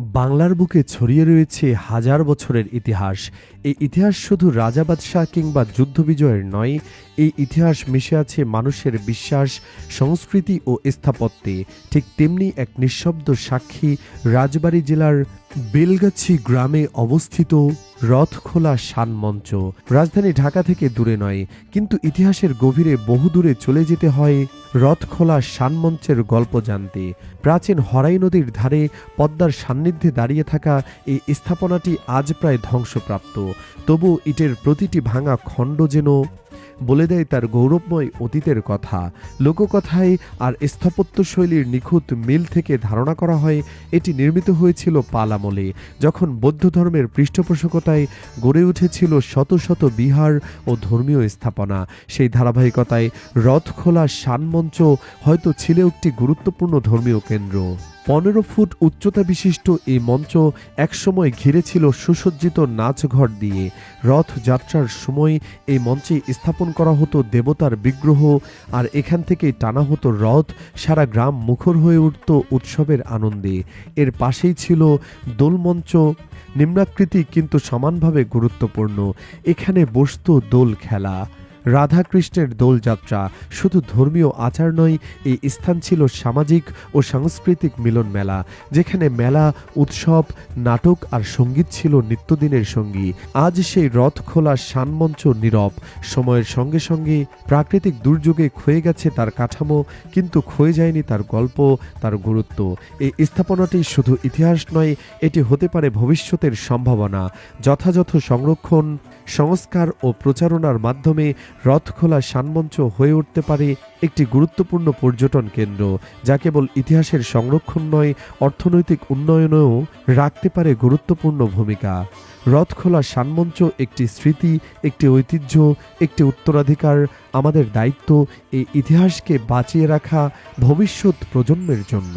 বাংলার বুকে ছড়িয়ে রয়েছে হাজার বছরের ইতিহাস। এই ইতিহাস শুধু রাজা বাদশাহ কিংবা যুদ্ধ বিজয়ের নয়, এই ইতিহাস মিশে আছে মানুষের বিশ্বাস, সংস্কৃতি ও স্থাপত্যে। ঠিক তেমনি এক নিঃশব্দ সাক্ষী রাজবাড়ী জেলার বেলগাছি গ্রামে অবস্থিত রথখোলা শানমঞ্চ রাজধানী ঢাকা থেকে দূরে নয়, কিন্তু ইতিহাসের গভীরে বহু দূরে চলে যেতে হয় রথখোলা শানমঞ্চের গল্প জানতে। প্রাচীন হরাই নদীর ধারে পদ্মার সান্নিধ্যে দাঁড়িয়ে থাকা এই স্থাপনাটি আজ প্রায় ধ্বংসপ্রাপ্ত। তবু ইটের প্রতিটি ভাঙা খণ্ড যেন বলে দেয় তার গৌরবময় অতীতের কথা। লোককথায় আর স্থাপত্যশৈলীর নিখুঁত মিল থেকে ধারণা করা হয়, এটি নির্মিত হয়েছিল পাল আমলে যখন বৌদ্ধ ধর্মের পৃষ্ঠপোষকতায় গড়ে উঠেছিল শত শত বিহার ও ধর্মীয় স্থাপনা। সেই ধারাবাহিকতায় রথখোলা শানমঞ্চ হয়তো ছিল একটি গুরুত্বপূর্ণ ধর্মীয় কেন্দ্র। পনেরো ফুট উচ্চতা বিশিষ্ট এই মঞ্চ একসময় ঘিরে ছিল সুসজ্জিত নাচঘর দিয়ে। রথযাত্রার সময় এই মঞ্চে স্থাপন করা হতো দেবতার বিগ্রহ আর এখান থেকেই টানা হতো রথ, সারা গ্রাম মুখর হয়ে উঠত উৎসবের আনন্দে। এর পাশেই ছিল দোলমঞ্চ নিম্নাকৃতি কিন্তু সমানভাবে গুরুত্বপূর্ণ। এখানে বসত দোল খেলা। রাধাকৃষ্ণের দোলযাত্রা। শুধু ধর্মীয় আচার নয়, এই স্থান ছিল সামাজিক ও সাংস্কৃতিক মিলন মেলা, যেখানে মেলা, উৎসব, নাটক আর সংগীত ছিল নিত্যদিনের সঙ্গী। আজ সেই রথ খোলা শানমঞ্চ নীরব। সময়ের সঙ্গে সঙ্গে প্রাকৃতিক দুর্যোগে ক্ষয়ে গেছে তার কাঠামো, কিন্তু ক্ষয়ে যায়নি তার গল্প, তার গুরুত্ব। এই স্থাপনাটি শুধু ইতিহাস নয়, এটি হতে পারে ভবিষ্যতের সম্ভাবনা। যথাযথ সংরক্ষণ সংস্কার ও প্রচারণার মাধ্যমে রথখোলা সানমঞ্চ হয়ে উঠতে পারে একটি গুরুত্বপূর্ণ পর্যটন কেন্দ্র, যা কেবল ইতিহাসের সংরক্ষণ নয়, অর্থনৈতিক উন্নয়নেও রাখতে পারে গুরুত্বপূর্ণ ভূমিকা। রথখোলা সানমঞ্চ একটি স্মৃতি, একটি ঐতিহ্য, একটি উত্তরাধিকার, আমাদের দায়িত্ব এই ইতিহাসকে বাঁচিয়ে রাখা ভবিষ্যৎ প্রজন্মের জন্য।